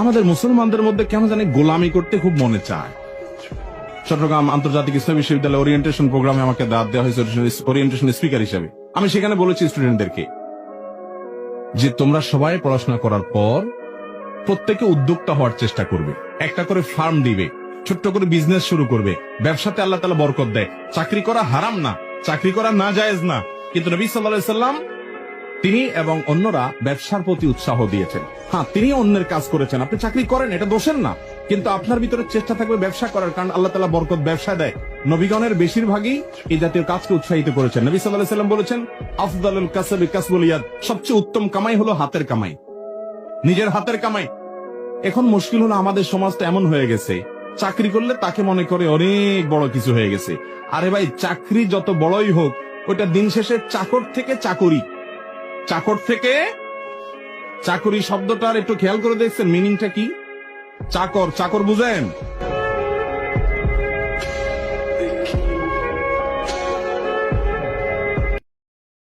আমাদের মুসলমানদের মধ্যে কেন জানি গোলামি করতে খুব মনে চায়। চট্টগ্রাম আন্তর্জাতিক ইসলাম বিশ্ববিদ্যালয় ওরিয়েন্টেশন প্রোগ্রামে আমাকে দাঁত দেওয়া হয়েছে ওরিয়েন্টেশন স্পিকার হিসেবে। আমি সেখানে বলেছি স্টুডেন্টদেরকে যে তোমরা সবাই পড়াশোনা করার পর প্রত্যেকে উদ্যোক্তা হওয়ার চেষ্টা করবে। একটা করে ফার্ম দিবে, ছোট্ট করে বিজনেস শুরু করবে। ব্যবসাতে আল্লাহ তালা বরকত দেয়। চাকরি করা হারাম না, চাকরি করা না জায়েজ না। কিন্তু নবী সাল্লাহ সাল্লাম তিনি এবং অন্যরা ব্যবসার প্রতি উৎসাহ দিয়েছেন। হ্যাঁ তিনি অন্যের কাজ করেছেন। আপনি চাকরি করেন, এটা দোষের না। কিন্তু আপনার ভিতরে চেষ্টা থাকবে ব্যবসা করার, কারণ আল্লাহ তালা বরকত ব্যবসা দেয়। নবীগণের বেশিরভাগই এই জাতীয় কাজকে উৎসাহিত করেছেন। নবী সাল্লাহ সাল্লাম বলেছেন, আফদালুল সবচেয়ে উত্তম কামাই হলো হাতের কামাই। নিজের হাতের কামাই। এখন মুশকিল হলো আমাদের সমাজটা এমন হয়ে গেছে, চাকরি করলে তাকে মনে করে অনেক বড় কিছু হয়ে গেছে। আরে ভাই, চাকরি যত বড়ই হোক ওটা দিন শেষে চাকর থেকে চাকরি। চাকর থেকে চাকরি শব্দটার একটু খেয়াল করে দেখছেন মিনিংটা কি? চাকর চাকর বুঝেন?